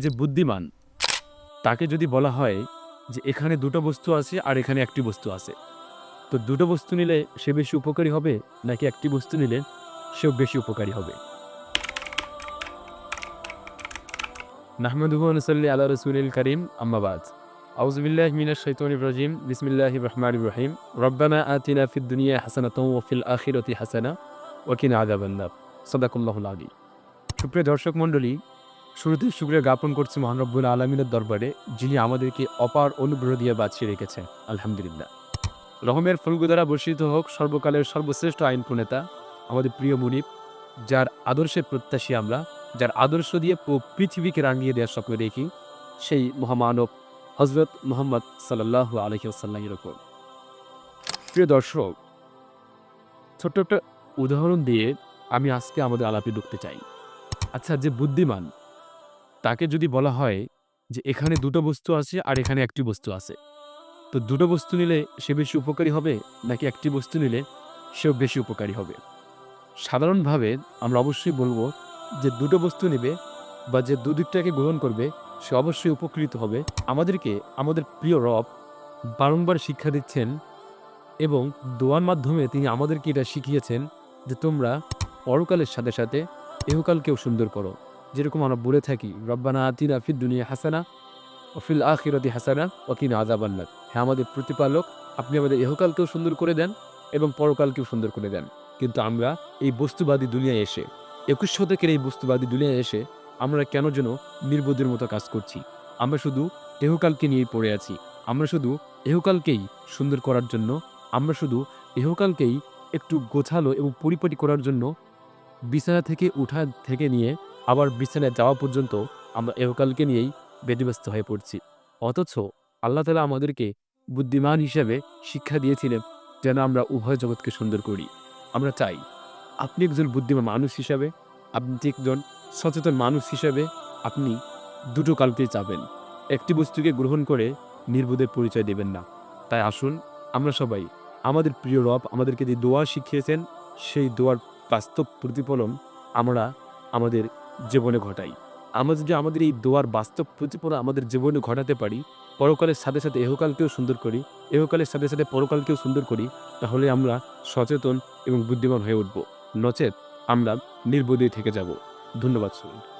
যে বুদ্ধিমান, তাকে যদি বলা হয় যে এখানে দুটো বস্তু আছে আর এখানে একটি বস্তু আছে, তো দুটো বস্তু নিলে সে বেশি উপকারী হবে নাকি একটি বস্তু নিলে সেও বেশি উপকারী হবে? নাহমদুবু নসল্লি আল্লাহ রসুল করিম আম্মাবাদ আউজবিল্লাহ মিনাশ শৈতনির ইব্রাহিম বিসমিল্লাহ রহমান রহিম। রব্বানা আতিনা ফিদ দুনিয়া হাসানাত ও ফিল আখিরতি হাসানা ওয়াকিনা আদাবান্নাব সদাকুল্লাহুল আলী সুপ্রিয় দর্শক মণ্ডলী শুরুতেই শুক্রিয়া জ্ঞাপন করছি মহান রব্বুল আলমিনের দরবারে, যিনি আমাদেরকে অপার অনুগ্রহ দিয়ে বাঁচিয়ে রেখেছেন আলহামদুলিল্লাহ। রহমের ফুলগু দ্বারা বর্ষিত হোক সর্বকালের সর্বশ্রেষ্ঠ আইন প্রণেতা আমাদের প্রিয় মুনিব, যার আদর্শে প্রত্যাশী আমরা, যার আদর্শ দিয়ে পৃথিবীকে রাঙিয়ে দেওয়ার স্বপ্ন দেখি, সেই মহামানব হজরত মোহাম্মদ সাল্লাহ আলহিউসাল্লামের ওপর। প্রিয় দর্শক, ছোট্ট একটা উদাহরণ দিয়ে আমি আজকে আমাদের আলাপে ঢুকতে চাই। আচ্ছা যে বুদ্ধিমান তাকে যদি বলা হয় যে এখানে দুটো বস্তু আছে আর এখানে একটি বস্তু আছে, তো দুটো বস্তু নিলে সে বেশি উপকারী হবে নাকি একটি বস্তু নিলে সেও বেশি উপকারী হবে? সাধারণভাবে আমরা অবশ্যই বলব যে দুটো বস্তু নেবে বা যে দুদিকটাকে গ্রহণ করবে, সে অবশ্যই উপকৃত হবে। আমাদেরকে, আমাদের প্রিয় রব বারংবার শিক্ষা দিচ্ছেন এবং দোয়ার মাধ্যমে তিনি আমাদেরকে এটা শিখিয়েছেন যে তোমরা পরকালের সাথে সাথে এহকালকেও সুন্দর করো। যেরকম আমরা বলে থাকি, রব্বানা আতিনা ফির দুনিয়া হাসানা ওফিল আখিরতি হাসানা ওকিনা আজাবান্নাত হ্যাঁ আমাদের প্রতিপালক, আপনি আমাদের এহকালকেও সুন্দর করে দেন এবং পরকালকেও সুন্দর করে দেন। কিন্তু আমরা এই বস্তুবাদী দুনিয়ায় এসে, একুশ শতকের এই বস্তুবাদী দুনিয়ায় এসে আমরা কেন যেন নির্বোধের মতো কাজ করছি? আমরা শুধু এহকালকে নিয়েই পড়ে আছি। আমরা শুধু এহকালকেই সুন্দর করার জন্য, আমরা শুধু এহকালকেই একটু গোছালো এবং পরিপাটি করার জন্য বিছানা থেকে উঠা থেকে নিয়ে আবার বিছানায় যাওয়া পর্যন্ত আমরা এহকালকে নিয়েই ব্যতিব্যস্ত হয়ে পড়ছি। অথচ আল্লাহ তালা আমাদেরকে বুদ্ধিমান হিসেবে শিক্ষা দিয়েছিলেন যেন আমরা উভয় জগৎকে সুন্দর করি। আমরা চাই, আপনি একজন বুদ্ধিমান মানুষ হিসাবে, আপনি একজন সচেতন মানুষ হিসাবে আপনি দুটো কালকেই চাবেন একটি বস্তুকে গ্রহণ করে নির্বোধের পরিচয় দেবেন না। তাই আসুন, আমরা সবাই, আমাদের প্রিয় রব আমাদেরকে যে দোয়া শিখিয়েছেন, সেই দোয়ার বাস্তব প্রতিফলন আমরা আমাদের জীবনে ঘটাই। আমরা যদি আমাদের এই দোয়ার বাস্তব প্রতিফলন আমাদের জীবনে ঘটাতে পারি, পরকালের সাথে সাথে এহকালকেও সুন্দর করি, এহকালের সাথে সাথে পরকালকেও সুন্দর করি, তাহলে আমরা সচেতন এবং বুদ্ধিমান হয়ে উঠব। নচেত আমরা নির্বোধেই থেকে যাব। ধন্যবাদ শুনুন